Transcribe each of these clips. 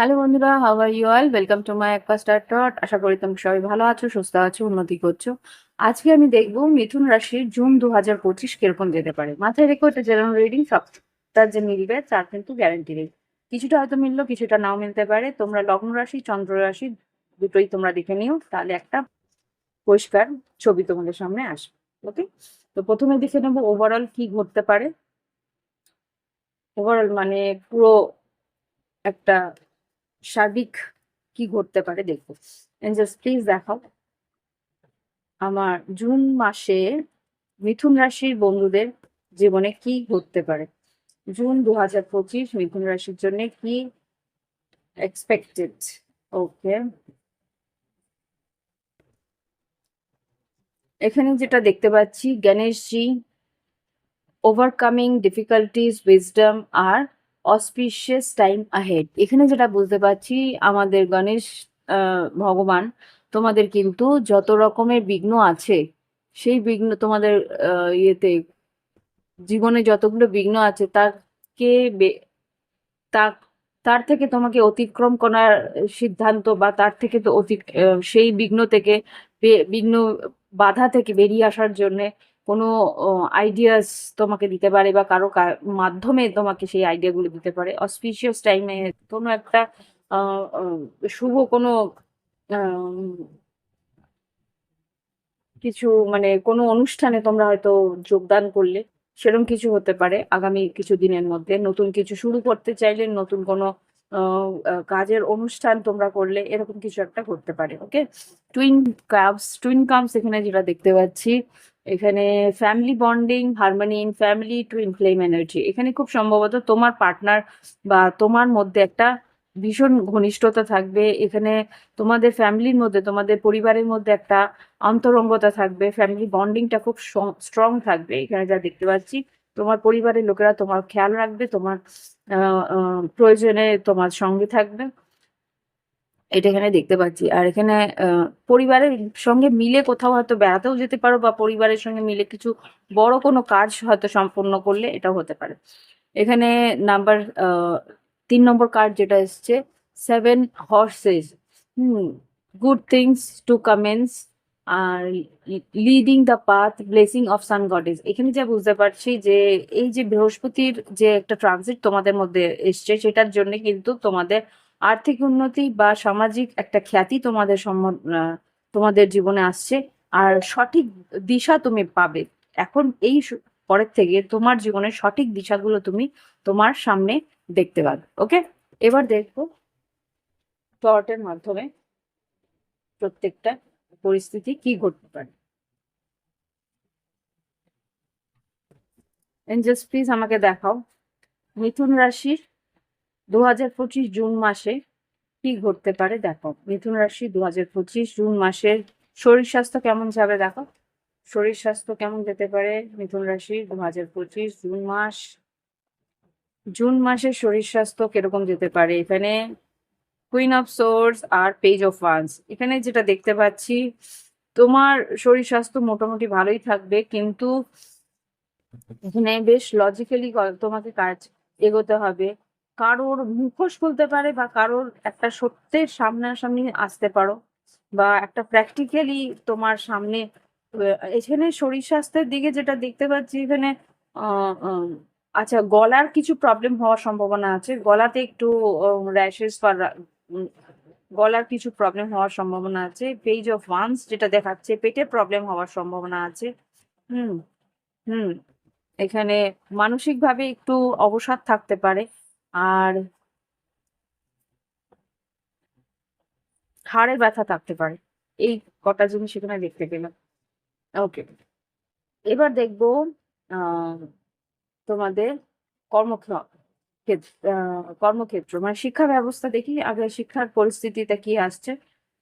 Hello বন্ধুরা how are you all welcome to my একপা star dot আশা করি তুমি সবাই ভালো আছো, সুস্থ আছো, উন্নতি করছ। আজকে আমি দেখব মিথুন রাশির জুন দু হাজার পঁচিশ কীরকম যেতে পারে। মাথায় রেখো, এটা জেনারেল রিডিং সব তার যে মিলবে, তার কিন্তু গ্যারান্টি নেই। কিছুটা হয়তো মিললো, কিছুটা নাও মিলতে পারে। তোমরা লগ্ন রাশি, চন্দ্র রাশি দুটোই তোমরা দেখে নিও, তাহলে একটা পরিষ্কার ছবি তোমাদের সামনে আসবে। ওকে তো প্রথমে দেখে নেব ওভারঅল কি ঘটতে পারে। ওভারঅল মানে পুরো একটা সার্বিক কি ঘটতে পারে দেখব এঞ্জেলস প্লিজ দেখাও। আমার জুন মাসে মিথুন রাশির বন্ধুদের জীবনে কি ঘটতে পারে? জুন দু হাজার পঁচিশ মিথুন রাশির জন্য কি এক্সপেক্টেড ওকে এখানে যেটা দেখতে পাচ্ছি, গণেশজি ওভারকামিং ডিফিকাল্টিজ উইজডম আর অসপিশিয়াস টাইম আহেড এখানে যেটা বুঝতে পারছি, আমাদের গণেশ ভগবান, তোমাদের কিন্তু যত রকমের বিঘ্ন আছে, সেই বিঘ্ন তোমাদের ইয়েতে, জীবনে যতগুলো বিঘ্ন আছে তাকে তার তার থেকে তোমাকে অতিক্রম করার সিদ্ধান্ত বা তার থেকে তো অতি সেই বিঘ্ন থেকে বিঘ্ন বাধা থেকে বেরিয়ে আসার জন্যে কোনো আইডিয়াস তোমাকে দিতে পারে বা কারও মাধ্যমে তোমাকে সেই আইডিয়াগুলো দিতে পারে। অসপিশিয়াস টাইমে কোনো একটা শুভ কোনো কিছু মানে কোনো অনুষ্ঠানে তোমরা হয়তো যোগদান করলে সেরকম কিছু হতে পারে আগামী কিছু দিনের মধ্যে। নতুন কিছু শুরু করতে চাইলে নতুন কোনো কাজের অনুষ্ঠান তোমরা করলে এরকম কিছু একটা করতে পারে okay twin cups twin cups এখানে যেটা দেখতে পাচ্ছি এখানে family bonding harmony in family two flame energy এখানে খুব সম্ভবত তোমার পার্টনার বা তোমার মধ্যে একটা ভীষণ ঘনিষ্ঠতা থাকবে। এখানে তোমাদের ফ্যামিলির মধ্যে, তোমাদের পরিবারের মধ্যে একটা অন্তরঙ্গতা থাকবে। ফ্যামিলি বন্ডিংটা খুব স্ট্রং থাকবে। এখানে যা দেখতে পাচ্ছি, তোমার পরিবারের লোকেরা তোমার খেয়াল রাখবে, তোমার প্রয়োজনে তোমার সঙ্গে থাকবে। এটা এখানে দেখতে পাচ্ছি। আর এখানে পরিবারের সঙ্গে মিলে কোথাও হয়তো বেড়াতেও যেতে পারো বা পরিবারের সঙ্গে মিলে কিছু বড় কোনো কাজ হয়তো সম্পূর্ণ করলে এটাও হতে পারে। এখানে নাম্বার তিন নম্বর কার্ড যেটা এসছে, seven horses. Hmm, good things to commence R leading the path, blessing of sun goddess. এখানে যা বুঝতে পারছি যে, এই যে বৃহস্পতির যে একটা ট্রানজিট তোমাদের মধ্যে এসছে, সেটার জন্য কিন্তু তোমাদের আর্থিক উন্নতি বা সামাজিক একটা খ্যাতি তোমাদের তোমাদের জীবনে আসছে। আর সঠিক দিশা তুমি পাবে। এখন এই পরের থেকে তোমার জীবনের সঠিক দিশাগুলো তুমি তোমার সামনে দেখতে পাবে, ওকে? এবার দেখব প্লটের মাধ্যমে প্রত্যেকটা পরিস্থিতি কি ঘটতে পারে। এঞ্জেলস প্লিজ আমাকে দেখাও। মিথুন রাশির দু হাজার পঁচিশ জুন মাসে কি ঘটতে পারে দেখো, মিথুন রাশি দু হাজার পঁচিশ জুন মাসের শরীর স্বাস্থ্য কেমন যাবে দেখো? শরীর স্বাস্থ্য কেমন যেতে পারে মিথুন রাশি দু হাজার পঁচিশ জুন মাস? জুন মাসের শরীর স্বাস্থ্য কীরকম যেতে পারে? এখানে কুইন অফ সোর্স আর পেজ অফ ওয়ান্স এখানে যেটা দেখতে পাচ্ছি, তোমার শরীর স্বাস্থ্য মোটামুটি ভালোই থাকবে, কিন্তু এখানে বেশ লজিক্যালি তোমাকে কাজ এগোতে হবে। কারোর মুখোশ খুলতে পারে বা কারোর একটা সত্যের সামনাসামনি আসতে পারো বা একটা প্র্যাকটিক্যালি তোমার সামনে এখানে শরীর স্বাস্থ্যের দিকে যেটা দেখতে পাচ্ছি এখানে আচ্ছা গলার কিছু প্রবলেম হওয়ার সম্ভাবনা আছে। গলাতে একটু র্যাশেস বা গলার কিছু প্রবলেম হওয়ার সম্ভাবনা আছে। পেজ অফ ওয়ান্স যেটা দেখাচ্ছে পেটে প্রবলেম হওয়ার সম্ভাবনা আছে। হুম হুম, এখানে মানসিকভাবে একটু অবসাদ থাকতে পারে। আর হাড়ে ব্যথা থাকতে পারে। এই কটা জিনিস এখানে দেখতে পেলাম। ওকে এবার দেখব তোমাদের কর্মক্ষেত্র কর্মক্ষেত্র মানে শিক্ষা ব্যবস্থা দেখি আগে শিক্ষার পরিস্থিতিটা কি আসছে।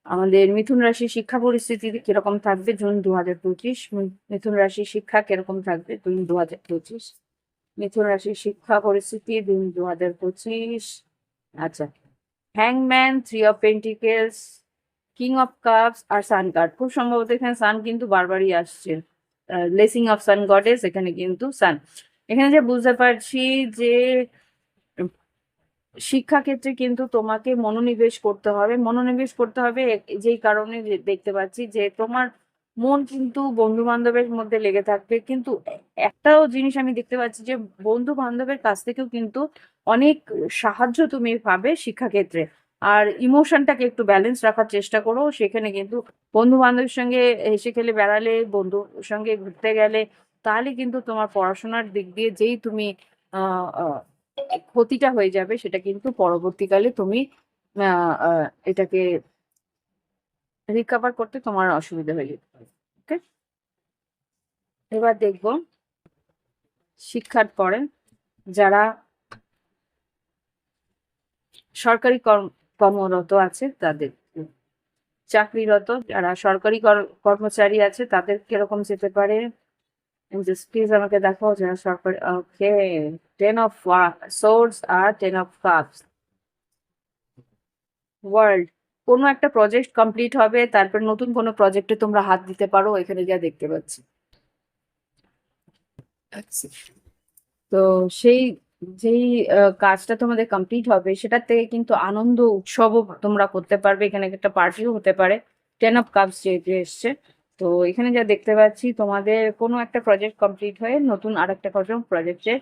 আমাদের মিথুন রাশি শিক্ষা পরিস্থিতি কীরকম থাকবে? জুন দু হাজার পঁচিশ মিথুন রাশি শিক্ষা কীরকম থাকবে? জুন দু হাজার পঁচিশ। মিথুন রাশি শিক্ষা পরিস্থিতি দিন দু হাজার পঁচিশ। আচ্ছা হ্যাংম্যান three of pentacles king of cups R sun card খুব সম্ভবত এখানে সান কিন্তু বারবারই আসছে। লেসিং অফ সান গডেস এখানে কিন্তু সান এখানে যে বুঝতে পারছি যে, শিক্ষাক্ষেত্রে কিন্তু তোমাকে মনোনিবেশ করতে হবে। মনোনিবেশ করতে হবে যেই কারণে দেখতে পাচ্ছি যে তোমার মন কিন্তু বন্ধু বান্ধবের মধ্যে লেগে থাকবে। কিন্তু একটাও জিনিস আমি দেখতে পাচ্ছি যে বন্ধু বান্ধবের কাছ থেকেও কিন্তু অনেক সাহায্য তুমি পাবে শিক্ষাক্ষেত্রে। আর ইমোশনটাকে একটু ব্যালেন্স রাখার চেষ্টা করো। সেখানে কিন্তু বন্ধু বান্ধবের সঙ্গে হেসে খেলে বেড়ালে, বন্ধুর সঙ্গে ঘুরতে গেলে, তাহলে কিন্তু তোমার পড়াশোনার দিক দিয়ে যেই তুমি ক্ষতিটা হয়ে যাবে, সেটা কিন্তু পরবর্তীকালে তুমি এটাকে রিকভার করতে তোমার অসুবিধা হয়ে যেতে পারে ওকে এবার দেখব শিক্ষার পরে যারা সরকারি কর্ম- কর্মরত আছে তাদের, চাকরিরত যারা সরকারি কর- কর্মচারী আছে তাদের কীরকম যেতে পারে? প্লিজ আমাকে দেখাও যারা সরকারি ওকে টেন অফ সোর্স আর টেন অফ কাপস ওয়ার্ল্ড কোনো একটা প্রজেক্ট কমপ্লিট হবে তারপর নতুন কোনো প্রজেক্টে তোমরা হাত দিতে পারো এখানে যা দেখতে পাচ্ছি। তো সেই যেই কাজটা তোমাদের কমপ্লিট হবে সেটার থেকে কিন্তু আনন্দ উৎসবও তোমরা করতে পারবে এখানে একটা পার্টিও হতে পারে টেন অফ কাপস যেহেতু এসছে। তো এখানে যা দেখতে পাচ্ছি তোমাদের কোনো একটা প্রজেক্ট কমপ্লিট হয়ে নতুন আরেকটা কোনো প্রজেক্টে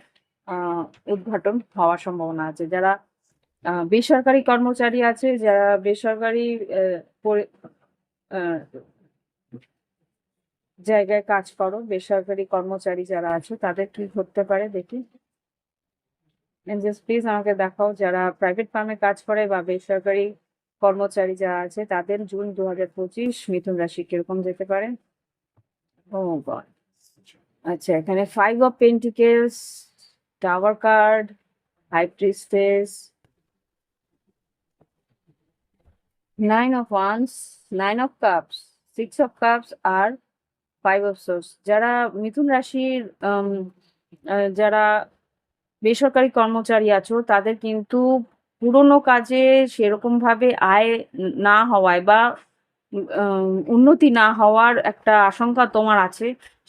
আহ উদ্ঘাটন হওয়ার সম্ভাবনা আছে। যারা বেসরকারি কর্মচারী আছে যারা বেসরকারি জায়গায় কাজ করো, বেসরকারি কর্মচারী যারা আছে তাদের কি করতে পারে দেখি। প্লিজ আমাকে দেখাও যারা প্রাইভেট ফার্মে কাজ করে বা বেসরকারি কর্মচারী যারা আছে তাদের জুন দু হাজার পঁচিশ মিথুন রাশি কীরকম যেতে পারে? ও আচ্ছা এখানে five of pentacles tower card five nine of wands nine of cups six of cups আর ফাইভ অফ সোর্স যারা মিথুন রাশির যারা বেসরকারি কর্মচারী আছো, তাদের কিন্তু পুরোনো কাজে সেরকম ভাবে আয় না হওয়ায় বা উন্নতি না হওয়ার একটা আশঙ্কা তোমার আছে।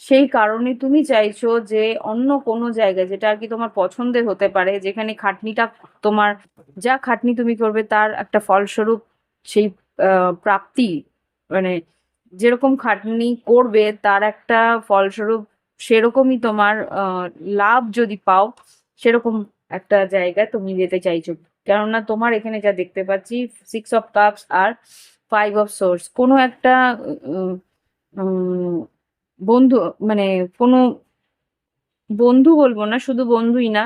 সেই কারণে তুমি চাইছো যে অন্য কোনো জায়গায়, যেটা আর কি তোমার পছন্দের হতে পারে, যেখানে খাটনিটা তোমার, যা খাটনি তুমি করবে তার একটা ফলস্বরূপ সেই প্রাপ্তি মানে যেরকম খাটনি করবে তার একটা ফলস্বরূপ সেরকমই তোমার লাভ যদি পাও সেরকম একটা জায়গায় তুমি যেতে চাইছো। কেননা তোমার এখানে যা দেখতে পাচ্ছি সিক্স অফ কাপস আর ফাইভ অফ সোর্স কোনো একটা বন্ধু মানে কোনো বন্ধু বলব না শুধু বন্ধুই না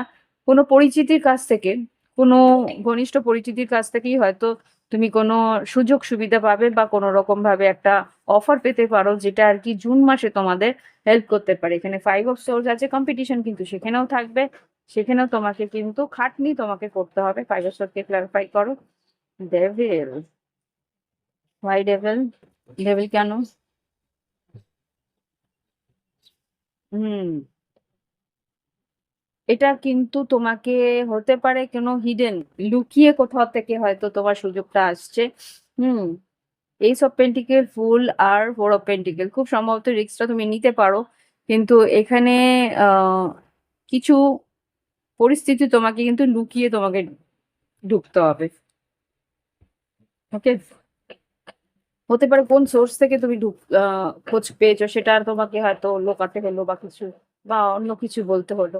কোনো পরিচিতির কাছ থেকে কোনো ঘনিষ্ঠ পরিচিতির কাছ থেকেই হয়তো তুমি কোনো সুযোগ সুবিধা পাবে বা কোনো রকম ভাবে একটা অফার পেতে পারো যেটা আর কি জুন মাসে তোমাদের হেল্প করতে পারে। এখানে ফাইভ অফ সোর্স আছে কম্পিটিশন কিন্তু সেখানেও থাকবে। সেখানেও তোমাকে কিন্তু খাটনি তোমাকে করতে হবে। ফাইভ অফ সোর্সকে ক্লারিফাই করো। ডেভিল হোয়াই ডেভিল ডেভিল কেন? হুম। এটা কিন্তু তোমাকে হতে পারে কোনো হিডেন লুকিয়ে কোথাও থেকে হয়তো তোমার সুযোগটা আসছে। হুম এইস অফ পেন্টিকেল ফুল আর ফোর অফ পেন্টিকেল খুব সম্ভবত রিক্সটা তুমি নিতে পারো। কিন্তু এখানে কিছু পরিস্থিতি তোমাকে কিন্তু লুকিয়ে তোমাকে ঢুকতে হবে। ওকে হতে পারে কোন সোর্স থেকে তুমি ঢুক খোঁজ পেয়েছ, সেটা আর তোমাকে হয়তো লোকাতে হলো বা কিছু, বা অন্য কিছু বলতে হলো।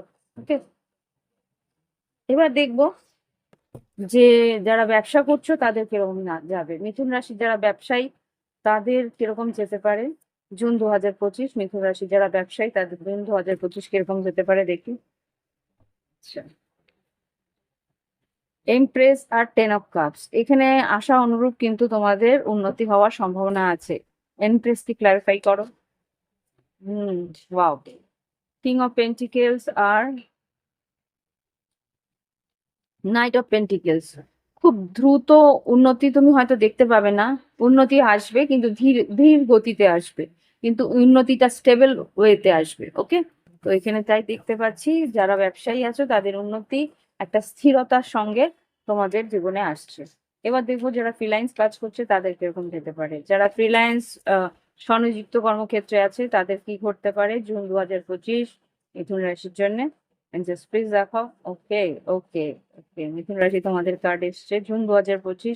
এবার দেখব যে যারা ব্যবসা করছ তাদের কীরকম না যাবে। মিথুন রাশির যারা ব্যবসায়ী তাদের কীরকম যেতে পারে? জুন দু হাজার পঁচিশ, মিথুন রাশি যারা ব্যবসায়ী তাদের জুন দু হাজার পঁচিশ কীরকম যেতে পারে দেখি। আচ্ছা। এমপ্রেস আর টেন অফ কাপস এখানে আশা অনুরূপ কিন্তু তোমাদের উন্নতি হওয়ার সম্ভাবনা আছে। এমপ্রেস কি ক্লারিফাই করো। হুম ওয়াও কিং অফ পেন্টিকেলস আর নাইট অফ পেন্টিকেলস খুব দ্রুত উন্নতি তুমি হয়তো দেখতে পাবে না। উন্নতি আসবে, কিন্তু ধীর ধীর গতিতে আসবে। কিন্তু উন্নতিটা স্টেবল ওয়েতে আসবে ওকে তো এখানে তাই দেখতে পাচ্ছি, যারা ব্যবসায়ী আছো, তাদের উন্নতি একটা স্থিরতার সঙ্গে তোমাদের জীবনে আসছে। এবার দেখব যারা ফ্রিল্যান্স কাজ করছে, তাদের কীরকম যেতে পারে। যারা ফ্রিল্যান্স স্বনিযুক্ত কর্মক্ষেত্রে আছে, তাদের কি ঘটতে পারে? জুন দু হাজার পঁচিশ, মিথুন রাশির জন্য। প্লিজ দেখাও ওকে ওকে ওকে মিথুন রাশি তোমাদের কার্ড এসছে। জুন দু হাজার পঁচিশ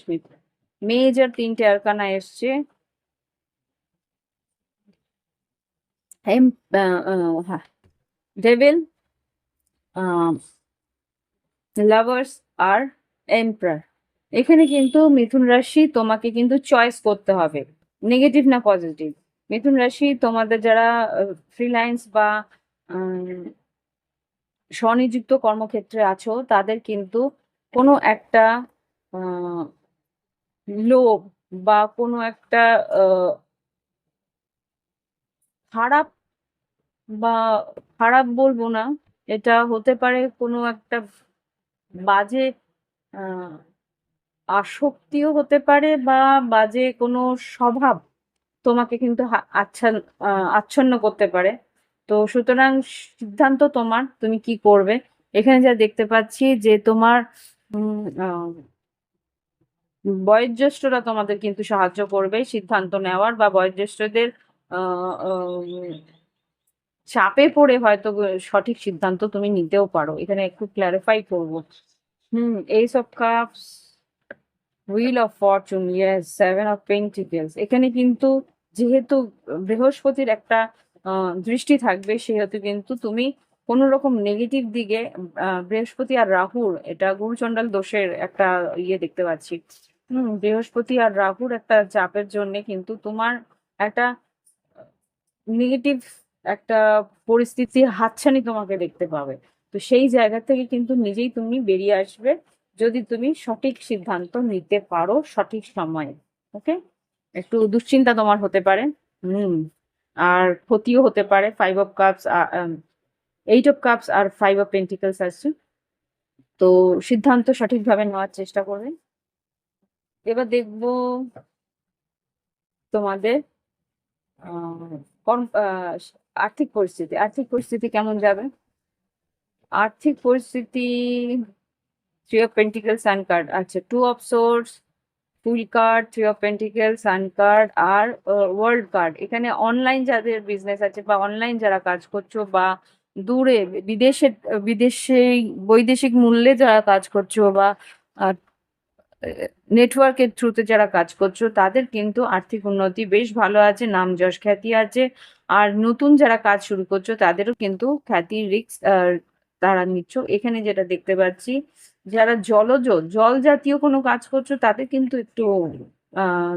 মেজর তিনটে আরকানা এসছে। ডেভিল লাভার্স আর এম্পার এখানে কিন্তু মিথুন রাশি তোমাকে কিন্তু চয়েস করতে হবে। নেগেটিভ না পজিটিভ মিথুন রাশি, তোমাদের যারা ফ্রিল্যান্স বা স্বনিযুক্ত কর্মক্ষেত্রে আছো, তাদের কিন্তু কোনো একটা লোভ বা কোনো একটা খারাপ বা খারাপ বলব না, এটা হতে পারে কোনো একটা বাজে আসক্তিও হতে পারে বা বাজে কোনো স্বভাব তোমাকে কিন্তু আচ্ছন্ন করতে পারে। তো সুতরাং সিদ্ধান্ত তোমার, তুমি কি করবে? এখানে যা দেখতে পাচ্ছি যে তোমার বয়োজ্যেষ্ঠরা তোমাদের কিন্তু সাহায্য করবে সিদ্ধান্ত নেওয়ার বা বয়োজ্যেষ্ঠদের চাপে পড়ে হয়তো সঠিক সিদ্ধান্ত তুমি নিতেও পারো। এখানে একটু ক্ল্যারিফাই করব। হুম ace of cups wheel of fortune yes seven of pentacles এখানে কিন্তু যেহেতু বৃহস্পতির একটা দৃষ্টি থাকবে, সেহেতু কিন্তু তুমি কোনো রকম নেগেটিভ দিকে বৃহস্পতি আর রাহুর, এটা গুরুচণ্ডাল দোষের একটা ইয়ে দেখতে পাচ্ছি। হুম, বৃহস্পতি আর রাহুর একটা চাপের জন্য কিন্তু তোমার একটা নেগেটিভ একটা পরিস্থিতির হাতছানি তোমাকে দেখতে পাবে। তো সেই জায়গা থেকে কিন্তু নিজেই তুমি বেরিয়ে আসবে। যদি তুমি সঠিক সিদ্ধান্ত নিতে পারো সঠিক সময়ে ওকে একটু দুশ্চিন্তা তোমার হতে পারে, হুম। আর ক্ষতিও হতে পারে five of cups eight of cups আর ফাইভ অফ পেন্টিকলস আসছে তো সিদ্ধান্ত সঠিকভাবে নেওয়ার চেষ্টা করবে। এবার দেখব তোমাদের আর্থিক পরিস্থিতি আর্থিক পরিস্থিতি কেমন যাবে? আর্থিক পরিস্থিতি three of pentacle sun card আচ্ছা two of swords fool card three of pentacle sun card R world card এখানে অনলাইন যাদের বিজনেস আছে বা অনলাইন যারা কাজ করছ বা দূরে, বিদেশে বিদেশে, বৈদেশিক মূল্যে যারা কাজ করছ বা নেটওয়ার্কের থ্রুতে যারা কাজ করছ, তাদের কিন্তু আর্থিক উন্নতি বেশ ভালো আছে, নাম যশ খ্যাতি আছে। আর নতুন যারা কাজ শুরু করছ, তাদেরও কিন্তু খ্যাতি রিক্স তারা নিচ্ছ। এখানে যেটা দেখতে পাচ্ছি যারা জলজ, জল জাতীয় কোনো কাজ করছ তাদের কিন্তু একটু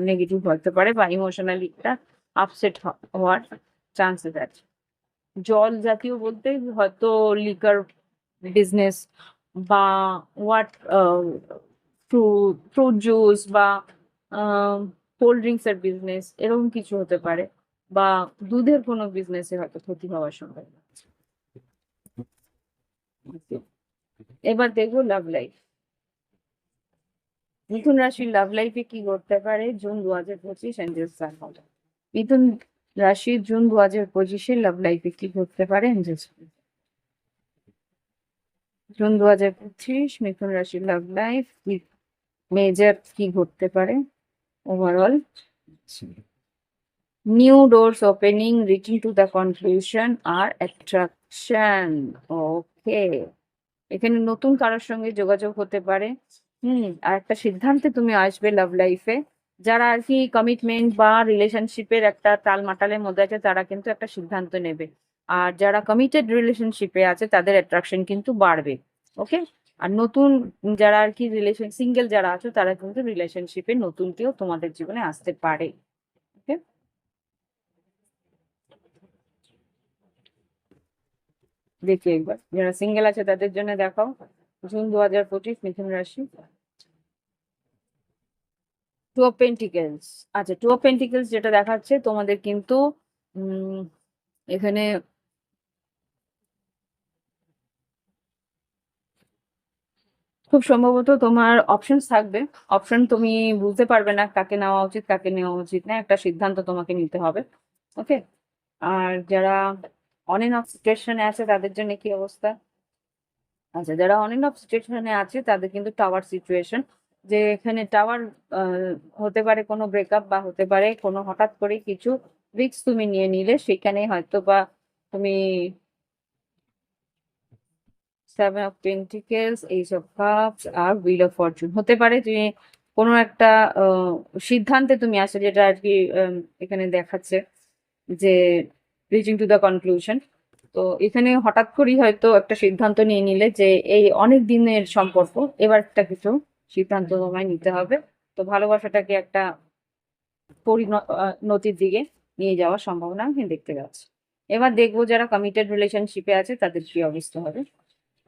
নেগেটিভ হতে পারে বা ইমোশনালি একটা আপসেট হওয়ার চান্সেস আছে জল জাতীয় বলতে হয়তো লিকার বিজনেস বা হোয়াট ফ্রুট ফ্রুট জুস বা কোল্ড ড্রিঙ্কস এর বিজনেস এরকম কিছু হতে পারে বা দুধের কোনো বিজনেসে হয়তো ক্ষতি হওয়ার সম্ভাবনা আছে। এবার দেখব লাভ লাইফ মিথুন রাশির লাভ লাইফে কি করতে পারে? জুন দু হাজার পঁচিশ এঞ্জেলস মিথুন রাশির জুন দু হাজার পঁচিশে লাভ লাইফে কি করতে পারে? জুন দু হাজার পঁচিশ, মিথুন রাশির লাভ লাইফ মেজর কি ঘটতে পারে? Overall new doors opening reaching to the conclusion R attraction okay এখানে নতুন কারোর সঙ্গে যোগাযোগ হতে পারে। হুম, আর একটা সিদ্ধান্তে তুমি আসবে লাভ লাইফে যারা আর কি কমিটমেন্ট বা রিলেশনশিপের একটা তাল মাটালের মধ্যে আছে, তারা কিন্তু একটা সিদ্ধান্ত নেবে। আর যারা কমিটেড রিলেশনশিপে আছে, তাদের অ্যাট্রাকশন কিন্তু বাড়বে। ওকে আর নতুন যারা আর কি রিলেশন সিঙ্গেল যারা আছে, তারা কিন্তু রিলেশনশিপে নতুন কেউ তোমাদের জীবনে আসতে পারে ওকে দেখি একবার। যারা সিঙ্গেল আছে তাদের জন্য দেখাও। জুন দু হাজার পঁচিশ মিথুন রাশি। টু অফ পেন্টিকেলস আচ্ছা টু অফ পেন্টিকেলস যেটা দেখাচ্ছে, তোমাদের কিন্তু এখানে খুব সম্ভবত তোমার অপশনস থাকবে। অপশন তুমি বুঝতে পারবে না কাকে নেওয়া উচিত, কাকে নেওয়া উচিত না। একটা সিদ্ধান্ত তোমাকে নিতে হবে। ওকে আর যারা অন অফ সিচুয়েশনে আছে, তাদের জন্য কি অবস্থা? আচ্ছা যারা অন অফ সিচুয়েশনে আছে, তাদের কিন্তু টাওয়ার সিচুয়েশন যে এখানে টাওয়ার হতে পারে কোনো ব্রেকআপ বা হতে পারে কোনো হঠাৎ করে কিছু রিস্ক তুমি নিয়ে নিলে সেখানে হয়তো বা তুমি seven of pentacles ace of cups R wheel of fortune হতে পারে তুমি কোনো একটা সিদ্ধান্তে তুমি আসো যেটা আর কি এখানে দেখাচ্ছে যে রিচিং টু দ্য কনক্লুশন তো এখানে হঠাৎ করেই হয়তো একটা সিদ্ধান্ত নিয়ে নিলে যে এই অনেক দিনের সম্পর্ক এবার একটা কিছু সিদ্ধান্ত তোমায় নিতে হবে। তো ভালোবাসাটাকে একটা পরিণতির দিকে নিয়ে যাওয়ার সম্ভাবনা আমি দেখতে পাচ্ছি। এবার দেখব যারা কমিটেড রিলেশনশিপে আছে, তাদের কি অবস্থা হবে।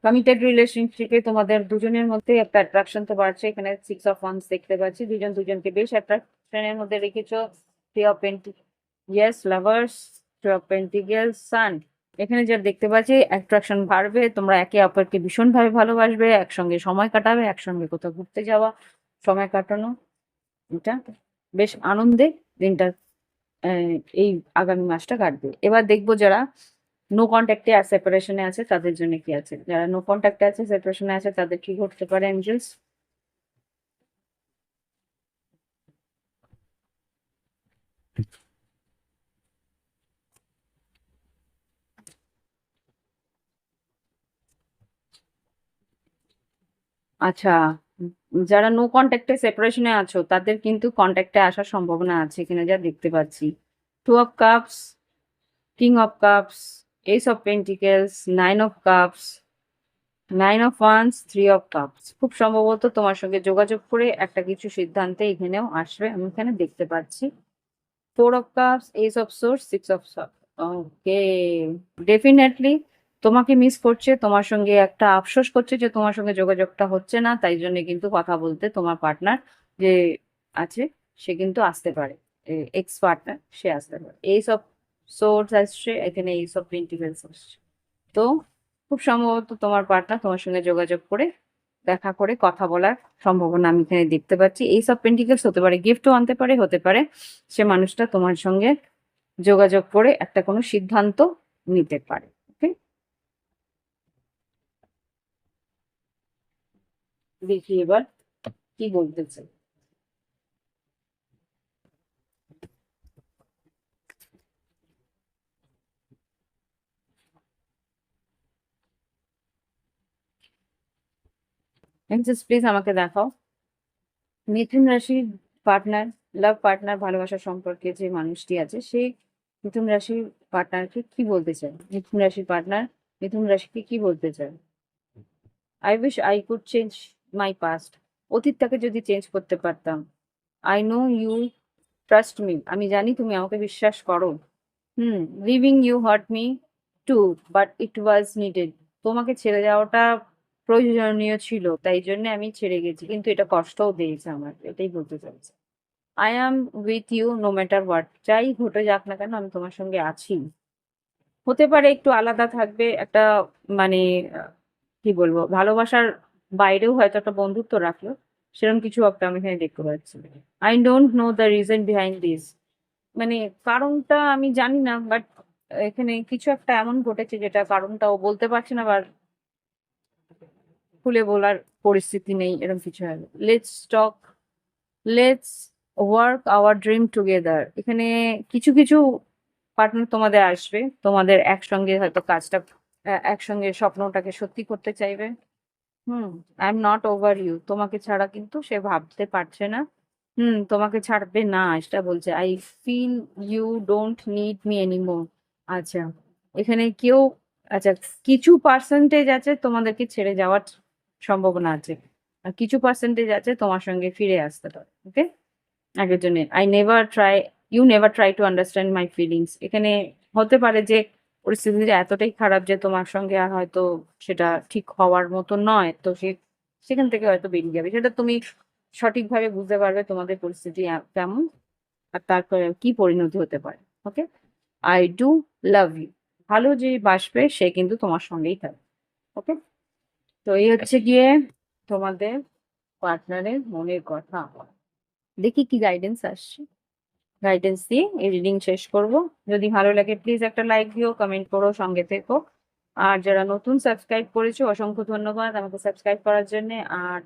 কমিটেড রিলেশনশিপে তোমাদের দুজনের মধ্যে একটা অ্যাট্রাকশন তো বাড়ছে। এখানে সিক্স অফ ওয়ান্স দেখতে পাচ্ছি। দুজন দুজনকে বেশ অ্যাট্রাকশনের মধ্যে রেখেছো। Three of panty yes lovers pentacle sun এখানে যা দেখতে পাচ্ছি অ্যাট্রাকশন বাড়বে, তোমরা একে অপরকে ভীষণভাবে ভালোবাসবে, একসঙ্গে সময় কাটাবে, একসঙ্গে কোথাও ঘুরতে যাওয়া, সময় কাটানো, এটা বেশ আনন্দে দিনটা এই আগামী মাসটা কাটবে। এবার দেখব যারা নো কন্ট্যাক্টে আর সেপারেশনে আছে, তাদের জন্য কি আছে? যারা নো কন্ট্যাক্টে আছে সেপারেশনে আছে, তাদের কি ঘটতে পারে এঞ্জেলস আচ্ছা যারা নো কন্ট্যাক্টে সেপারেশনে আছো, তাদের কিন্তু কন্ট্যাক্টে আসার সম্ভাবনা আছে এখানে যা দেখতে পাচ্ছি। Two of cups king of cups ace of pentacles nine of cups nine of wands three of cups খুব সম্ভবত তোমার সঙ্গে যোগাযোগ করে একটা কিছু সিদ্ধান্তে এখানেও আসবে, আমি এখানে দেখতে পাচ্ছি। Four of cups ace of swords six of okay definitely তোমাকে মিস করছে, তোমার সঙ্গে একটা আফসোস করছে যে তোমার সঙ্গে যোগাযোগটা হচ্ছে না, তাই জন্য কিন্তু কথা বলতে তোমার পার্টনার যে আছে, সে কিন্তু আসতে পারে। এক্স পার্টনার সে আসতে পারে। এইস অফ সোর্স আসছে, এখানে এইস অফ আসছে। তো খুব সম্ভবত তোমার পার্টনার তোমার সঙ্গে যোগাযোগ করে, দেখা করে কথা বলার সম্ভাবনা আমি এখানে দেখতে পাচ্ছি। এই সব পেন্টিকেলস হতে পারে গিফটও আনতে পারে, হতে পারে। সে মানুষটা তোমার সঙ্গে যোগাযোগ করে একটা কোনো সিদ্ধান্ত নিতে পারে ওকে দেখি এবার কি বলতেছে। প্লিজ আমাকে দেখাও। মিথুন রাশির পার্টনার লাভ পার্টনার ভালোবাসা সম্পর্কে যে মানুষটি আছে সেই মিথুন রাশির পার্টনারকে কি বলতে চায়? মিথুন রাশির পার্টনার মিথুন রাশিকে কি বলতে চায়? I wish I could change my past অতীতটাকে যদি চেঞ্জ করতে পারতাম। I know you trust me আমি জানি তুমি আমাকে বিশ্বাস করো। হুম leaving you hurt me too but it was needed তোমাকে ছেড়ে যাওয়াটা প্রয়োজনীয় ছিল, তাই জন্য আমি ছেড়ে গেছি, কিন্তু এটা কষ্টও দিয়েছে আমার এটাই বলতে চাইছি। I am with you no matter what যাই ঘটে যাক না কেন, আমি তোমার সঙ্গে আছি। হতে পারে একটু আলাদা থাকবে, একটা মানে কি বলব, ভালোবাসার বাইরেও হয়তো একটা বন্ধুত্ব রাখল সেরকম কিছু একটা আমি এখানে দেখতে পাচ্ছি। I don't know the reason behind this মানে কারণটা আমি জানি না বাট এখানে কিছু একটা এমন ঘটেছে যেটা কারণটা ও বলতে পারছে না বা খুলে বলার পরিস্থিতি নেই এরকম কিছু হবে let's talk let's work our dream together এখানে কিছু কিছু পার্টনার তোমাদের আসবে, তোমাদের একসঙ্গে হয়তো কাজটা একসঙ্গে স্বপ্নটাকে সত্যি করতে চাইবে। হুম। I am not over you তোমাকে ছাড়া কিন্তু সে ভাবতে পারছে না। হুম, তোমাকে ছাড়বে না এটা বলছে। I feel you don't need me anymore আচ্ছা এখানে কেউ আচ্ছা কিছু পার্সেন্টেজ আছে, তোমাদেরকে ছেড়ে যাওয়ার সম্ভাবনা আছে। আর কিছু পার্সেন্টেজ আছে, তোমার সঙ্গে ফিরে আসতে পারে ওকে আগের জন্য। I never try you never try to understand my feelings এখানে হতে পারে যে পরিস্থিতিটা এতটাই খারাপ যে তোমার সঙ্গে আর হয়তো সেটা ঠিক হওয়ার মতো নয় তো সে সেখান থেকে হয়তো বেরিয়ে যাবে। সেটা তুমি সঠিকভাবে বুঝতে পারবে তোমাদের পরিস্থিতি কেমন আর তারপরে কি পরিণতি হতে পারে okay I do love you ভালো যে বাসবে সে কিন্তু তোমার সঙ্গেই থাকবে ওকে তো এই হচ্ছে গিয়ে তোমাদের পার্টনারের মনের কথা। দেখি কি গাইডেন্স আসছে। গাইডেন্স দিয়ে এই রিডিং শেষ করব। যদি ভালো লাগে প্লিজ একটা লাইক দিও কমেন্ট করো, সঙ্গে থেকো। আর যারা নতুন সাবস্ক্রাইব করেছ, অসংখ্য ধন্যবাদ আমাকে সাবস্ক্রাইব করার জন্য। আর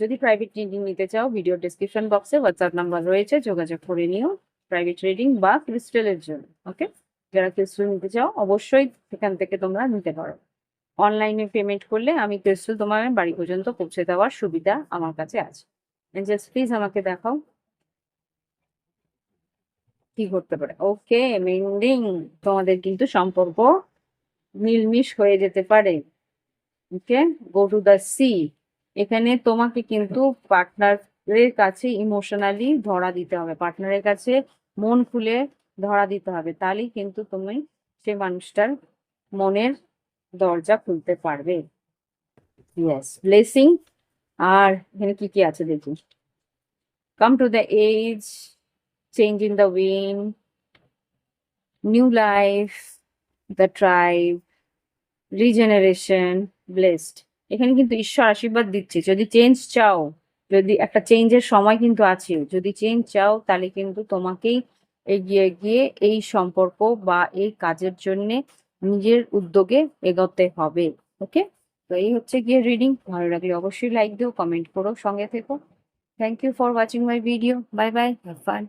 যদি প্রাইভেট রিডিং নিতে চাও ভিডিও ডিসক্রিপশন বক্সে হোয়াটসঅ্যাপ নাম্বার রয়েছে, যোগাযোগ করে নিও প্রাইভেট রিডিং বা ক্রিস্টালের জন্য ওকে যারা ক্রিস্টাল নিতে চাও, অবশ্যই সেখান থেকে তোমরা নিতে পারো। অনলাইনে পেমেন্ট করলে আমি ক্রিস্টাল তোমার বাড়ি পর্যন্ত পৌঁছে দেওয়ার সুবিধা আমার কাছে আছে। জাস্ট প্লিজ আমাকে দেখাও। কি করতে পারে? ওকে মেন্ডিং তোমাদের কিন্তু সম্পর্ক মিলমিশ হয়ে যেতে পারে। Okay go to the sea এখানে তোমাকে কিন্তু পার্টনারের কাছে ইমোশনালি ধরা দিতে হবে। পার্টনারের কাছে মন খুলে ধরা দিতে হবে। তাহলেই কিন্তু তুমি সে মানুষটার মনের দরজা খুলতে পারবে। ইয়েস ব্লেসিং আর এখানে কি কি আছে দেখি? Come to the edge change in the win new life the tribe regeneration blessed এখানে কিন্তু ঈশ্বর আশীর্বাদ দিচ্ছে। যদি চেঞ্জ চাও, যদি একটা চেঞ্জের সময় কিন্তু আছে, যদি চেঞ্জ চাও, তাহলে কিন্তু তোমাকেই এগিয়ে গিয়ে এই সম্পর্ক বা এই কাজের জন্য নিজের উদ্যোগে এগোতে হবে, ওকে? তো এই হচ্ছে গিয়ে রিডিং ভালো লাগলে অবশ্যই লাইক দিও কমেন্ট করো, সঙ্গে থেকো। Thank you for watching my video bye bye have fun